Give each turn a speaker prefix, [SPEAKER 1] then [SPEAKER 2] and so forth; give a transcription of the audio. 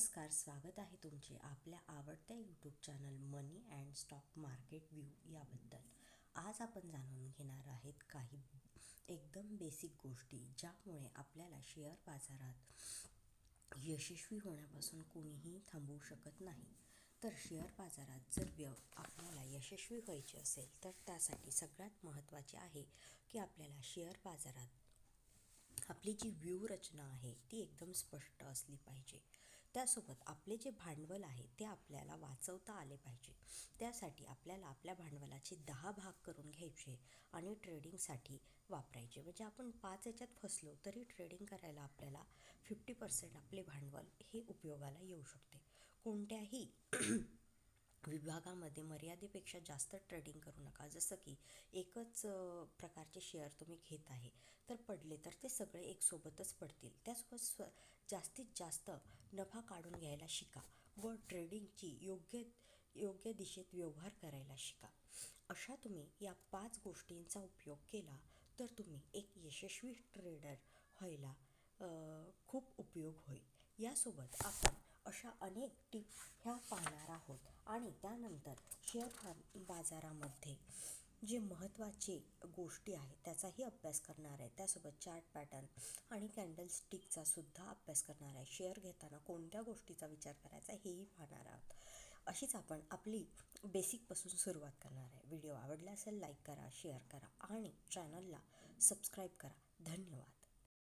[SPEAKER 1] नमस्कार स्वागत आहे तुमचे आपल्या आवडत्या YouTube channel money and stock market view याबद्दल. आज आपण जाणून घेणार आहेत काही एकदम बेसिक गोष्टी ज्यामुळे आपल्याला शेअर बाजारात यशस्वी होण्यापासून कोणीही थांबवू शकत नाही. तर शेअर बाजारात जर व्यव आपल्याला यशस्वी व्हायचे असेल तर त्यासाठी सगळ्यात महत्त्वाचे आहे की आपल्याला शेअर बाजारात आपली जी व्यूहरचना आहे ती एकदम स्पष्ट असली पाहिजे. त्यासोबत आपले जे भांडवल आहे ते आपल्याला वाचवता आले पाहिजे. त्यासाठी आपल्याला आपल्या भांडवलाचे दहा भाग करून घ्यायचे आणि ट्रेडिंगसाठी वापरायचे. म्हणजे आपण पाच याच्यात फसलो तरी ट्रेडिंग करायला आपल्याला फिफ्टी पर्सेंट आपले भांडवल हे उपयोगाला येऊ शकते. कोणत्याही विभागामध्ये मर्यादेपेक्षा जास्त ट्रेडिंग करू नका. जसं की एकच प्रकारचे शेअर तुम्ही घेत आहे तर पडले तर ते सगळे एक सोबतच पडतील. त्यासोबत स्व जास्तीत जास्त नफा काढून घ्यायला शिका व ट्रेडिंगची योग्य योग्य दिशेत व्यवहार करायला शिका. अशा तुम्ही या पाच गोष्टींचा उपयोग केला तर तुम्ही एक यशस्वी ट्रेडर व्हायला खूप उपयोग होईल. यासोबत आपण अशा अनेक टीप ह्या पाहणार आहोत. आणि त्यानंतर शेअर बाजारामध्ये जे महत्त्वाचे गोष्टी आहेत त्याचाही अभ्यास करणार आहे. त्यासोबत चार्ट पॅटर्न आणि कॅन्डल स्टिकचा सुद्धा अभ्यास करणार आहे. शेअर घेताना कोणत्या गोष्टीचा विचार करायचा हेही पाहणार आहोत. अशीच आपण आपली बेसिकपासून सुरुवात करणार आहे. व्हिडिओ आवडला असेल लाईक करा शेअर करा आणि चॅनलला सबस्क्राईब करा. धन्यवाद.